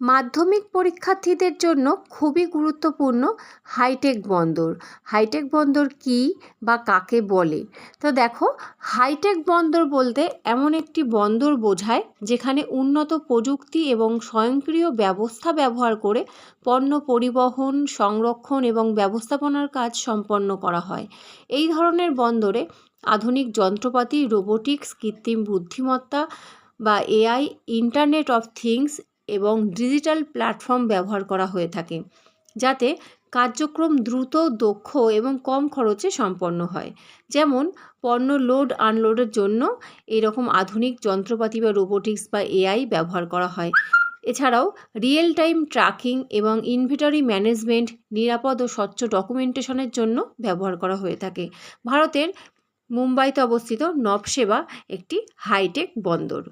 মাধ্যমিক পরীক্ষার্থীদের জন্য খুবই গুরুত্বপূর্ণ হাইটেক বন্দর। হাইটেক বন্দর কী বা কাকে বলে? তো দেখো, হাইটেক বন্দর বলতে এমন একটি বন্দর বোঝায় যেখানে উন্নত প্রযুক্তি এবং স্বয়ংক্রিয় ব্যবস্থা ব্যবহার করে পণ্য পরিবহন, সংরক্ষণ এবং ব্যবস্থাপনার কাজ সম্পন্ন করা হয়। এই ধরনের বন্দরে আধুনিক যন্ত্রপাতি, রোবোটিক্স, কৃত্রিম বুদ্ধিমত্তা বা এআই, ইন্টারনেট অফ থিংস এবং ডিজিটাল প্ল্যাটফর্ম ব্যবহার করা হয়ে থাকে, যাতে কার্যক্রম দ্রুত, দক্ষ এবং কম খরচে সম্পন্ন হয়। যেমন, পণ্য লোড আনলোডের জন্য এরকম আধুনিক যন্ত্রপাতি বা রোবোটিক্স বা এআই ব্যবহার করা হয়। এছাড়াও রিয়েল টাইম ট্র্যাকিং এবং ইনভেটরি ম্যানেজমেন্ট, নিরাপদ ও স্বচ্ছ ডকুমেন্টেশনের জন্য ব্যবহার করা হয়ে থাকে। ভারতের মুম্বাইতে অবস্থিত নবসেবা একটি হাইটেক বন্দর।